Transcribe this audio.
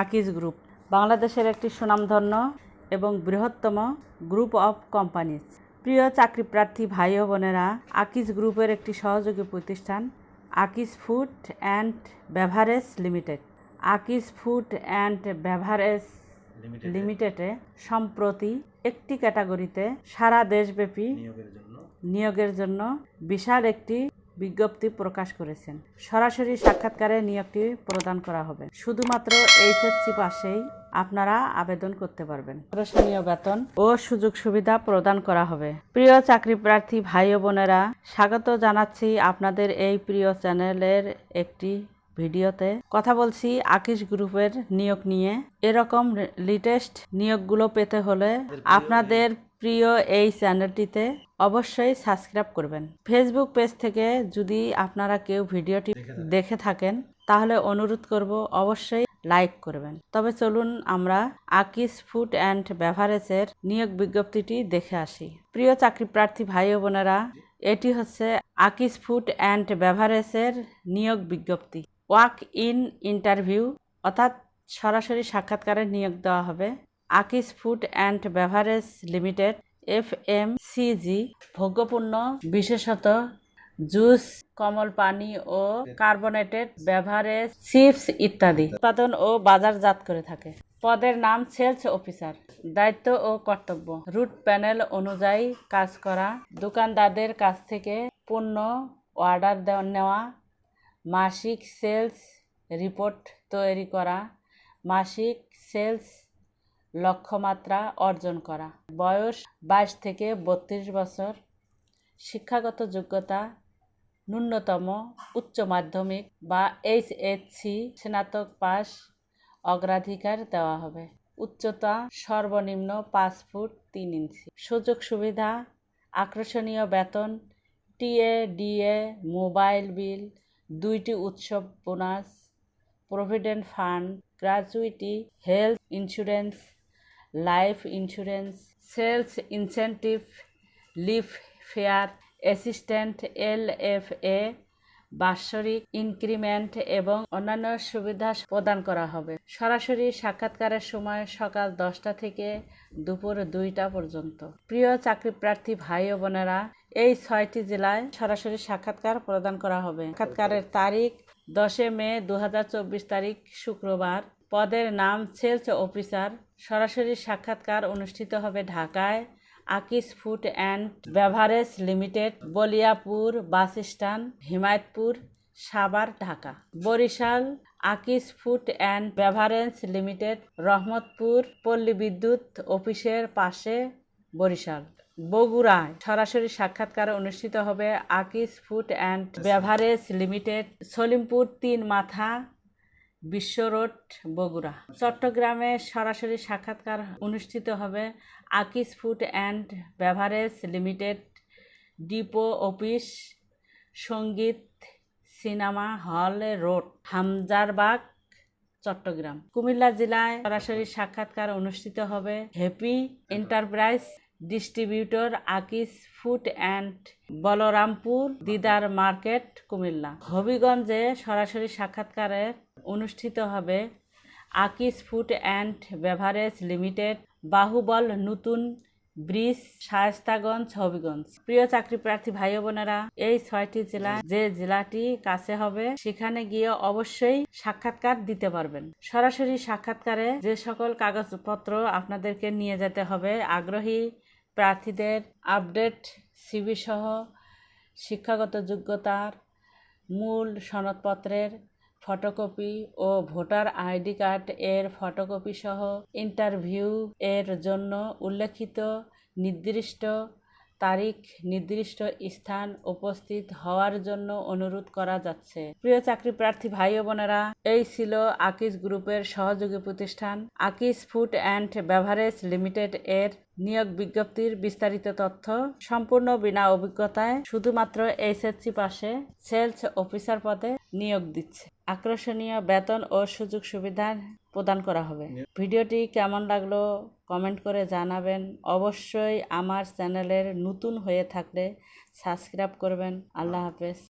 Akij group. বাংলাদেশের একটি সুনামধন্য এবং বৃহত্তম গ্রুপ অফ কোম্পানিজ। প্রিয় চাকরি প্রার্থী ভাই ও বোনেরা আকিজ গ্রুপের একটি সহযোগী প্রতিষ্ঠান Akij food and beverage limited. Akij food and beverage লিমিটেডে সম্প্রতি একটি ক্যাটাগরিতে সারা দেশব্যাপী নিয়োগের জন্য। নিয়োগের জন্য বিশাল একটি বিজ্ঞপ্তি প্রকাশ করেছেন। সরাসরি সাক্ষাৎকারে নিয়োগটি প্রদান করা হবে। শুধুমাত্র এইচএসসি পাশেই আপনারা আবেদন করতে পারবেন। প্রশাসনীয় বেতন ও সুযোগ সুবিধা প্রদান করা হবে। প্রিয় চাকরি প্রার্থী ভাই ও বোনেরা স্বাগত জানাচ্ছি আপনাদের এই প্রিয় চ্যানেলের একটি ভিডিওতে। কথা বলছি আকিশ গ্রুপের নিয়োগ নিয়ে। এরকম লেটেস্ট নিয়োগগুলো পেতে হলে আপনাদের প্রিয় এই চ্যানেলটিতে অবশ্যই সাবস্ক্রাইব করবেন। ফেসবুক পেজ থেকে যদি আপনারা কেউ ভিডিওটি দেখে থাকেন। তাহলে অনুরোধ করব অবশ্যই লাইক করবেন। তবে চলুন আমরা আকিস ফুড অ্যান্ড বেভারেজের নিয়োগ বিজ্ঞপ্তিটি দেখে আসি। প্রিয় চাকরি প্রার্থী ভাই বোনেরা এটি হচ্ছে আকিস ফুড অ্যান্ড বেভারেজের নিয়োগ বিজ্ঞপ্তি। ওয়াক ইন ইন্টারভিউ অর্থাৎ সরাসরি সাক্ষাৎকারে নিয়োগ দেওয়া হবে। Akij food and beverage limited F M C G ভোগ্যপূর্ণ বিশেষত জুস, কমল পানি ও কার্বনেটেড বেভারেজ, চিপস ইত্যাদি উৎপাদন ও বাজারজাত করে থাকে। পদের নাম সেলস অফিসার। দায়িত্ব ও কর্তব্য। রুট প্যানেল অনুযায়ী কাজ করা। দোকানদারদের কাছ থেকে পণ্য অর্ডার নেওয়া। মাসিক সেলস রিপোর্ট তৈরি করা। মাসিক সেলস লক্ষ্যমাত্রা অর্জন করা। বয়স বাইশ থেকে বত্রিশ বছর। শিক্ষাগত যোগ্যতা ন্যূনতম উচ্চ মাধ্যমিক বা এইচ এইচএসসি স্নাতক পাস অগ্রাধিকার দেওয়া হবে। উচ্চতা সর্বনিম্ন পাঁচ ফুট তিন ইঞ্চি। সুযোগ সুবিধা, আকর্ষণীয় বেতন টিএ ডিএ মোবাইল বিল, দুইটি উৎসব bonus, provident fund, gratuity, health insurance life insurance, sales incentive leave fare assistant, L F A, বাৎসরিক ইনক্রিমেন্ট এবং অন্যান্য সুবিধা প্রদান করা হবে। সরাসরি সাক্ষাৎকারের সময় সকাল দশটা থেকে দুপুর দুইটা পর্যন্ত। প্রিয় চাকরি প্রার্থী ভাই ও বোনেরা, এই ছয়টি জেলায় সরাসরি সাক্ষাৎকার প্রদান করা হবে। সাক্ষাৎকারের তারিখ দশে মে দু হাজার চব্বিশ তারিখ, শুক্রবার। পদের নাম সেলস অফিসার। সরাসরি সাক্ষাৎকার অনুষ্ঠিত হবে ঢাকায়। Akij food and beverage limited, Baliapur bus stand, Himayetpur, Savar, Dhaka. Barishal, Akij food and beverage limited, Rahmatpur পল্লী বিদ্যুৎ অফিসের পাশে বরিশাল। বগুড়ায় সরাসরি সাক্ষাৎকার অনুষ্ঠিত হবে Akij food and beverage limited, Salimpur তিন মাথা বিশ্ব রোড বগুড়া। চট্টগ্রামে সরাসরি সাক্ষাৎকার অনুষ্ঠিত হবে Akij food and beverage limited, depot office, Sangeet cinema hall road, Hamzarbagh, Chattogram. Cumilla জেলায় সরাসরি সাক্ষাৎকার অনুষ্ঠিত হবে happy enterprise distributor Akij food and Balarampur Didar market, Cumilla. হবিগঞ্জে সরাসরি সাক্ষাৎকারে অনুষ্ঠিত হবে। Akij food and beverage limited Bahubal নতুন ব্রিজ শায়স্তাগঞ্জ হবিগঞ্জ। প্রিয় চাকরি প্রার্থী ভাই বোনেরা, এই ছয়টি জেলা যে জেলাটি কাছে হবে, সেখানে গিয়ে অবশ্যই সাক্ষাৎকার দিতে পারবেন। সরাসরি সাক্ষাৎকারে যে সকল কাগজপত্র আপনাদেরকে নিয়ে যেতে হবে, আগ্রহী প্রার্থীদের আপডেট সিবি সহ শিক্ষাগত যোগ্যতার মূল সনদপত্রের ফটোকপি ও ভোটার আইডি কার্ড এর ফটোকপি সহ ইন্টারভিউ এর জন্য উল্লেখিত নির্দিষ্ট তারিখ নির্দিষ্ট স্থান উপস্থিত হওয়ার জন্য অনুরোধ করা যাচ্ছে। প্রিয় চাকরি প্রার্থী ভাই বোনেরা এই ছিল আকিস গ্রুপের সহযোগী প্রতিষ্ঠান আকিস ফুড অ্যান্ড বেভারেজ লিমিটেড এর নিয়োগ বিজ্ঞপ্তির বিস্তারিত তথ্য। সম্পূর্ণ বিনা অভিজ্ঞতায় শুধুমাত্র এইচএসসি পাশে সেলস অফিসার পদে নিয়োগ দিচ্ছে। আকর্ষণীয় বেতন ও সুযোগ সুবিধা প্রদান করা হবে। ভিডিওটি কেমন লাগল কমেন্ট করে জানাবেন। অবশ্যই আমার চ্যানেলের নতুন হয়ে থাকলে সাবস্ক্রাইব করবেন। আল্লাহ হাফেজ।